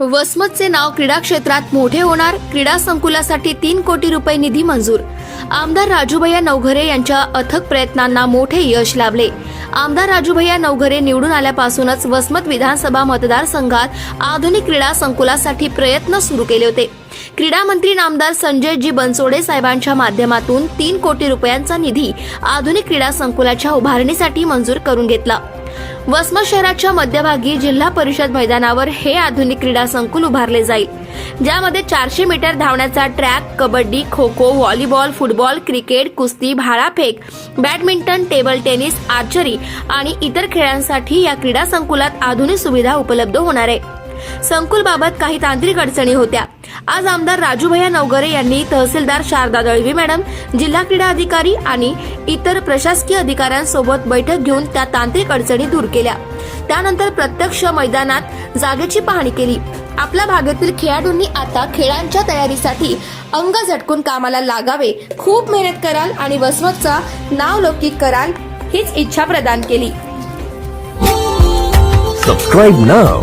वसमतचे नाव क्रीडा क्षेत्रात मोठे होणार. क्रीडा संकुलासाठी तीन कोटी रुपये निधी मंजूर. आमदार राजूभैया नवघरे यांच्या अथक प्रयत्नांना मोठे यश लाभले. आमदार राजूभैया नवघरे निवडून आल्यापासूनच वसमत विधानसभा मतदारसंघात आधुनिक क्रीडा संकुलासाठी प्रयत्न सुरू केले होते. क्रीडा मंत्री नामदार संजयजी बनसोडे साहेबांच्या माध्यमातून तीन कोटी रुपयांचा निधी आधुनिक क्रीडा संकुलाच्या उभारणीसाठी मंजूर करून घेतला. वसमत शहराच्या मध्यभागी जिल्हा परिषद मैदानावर हे आधुनिक क्रीडा संकुल उभारले जाईल. ज्यामध्ये चारशे मीटर धावण्याचा track kabaddi kho kho volleyball football cricket कुस्ती भाळाफेक बॅडमिंटन टेबल टेनिस आर्चरी आणि इतर खेळांसाठी या क्रीडा संकुलात आधुनिक सुविधा उपलब्ध होणार आहे. संकुलबाबत काही तांत्रिक अडचणी होत्या. आज आमदार राजूभैया नवगरे यांनी तहसीलदार शारदा दळवी मॅडम जिल्हा क्रीडा अधिकारी आणि इतर प्रशासकीय अधिकाऱ्यांसोबत बैठक घेऊन त्या तांत्रिक अडचणी दूर केल्या. त्यानंतर प्रत्यक्ष मैदानात जागेची पाहणी केली. आपल्या भागातील खेळाडूंनी आता खेळांच्या तयारीसाठी अंग झटकून कामाला लागावे खूप मेहनत कराल आणि वसमतचा नाव लौकिक कराल हीच इच्छा प्रदान केली. Subscribe now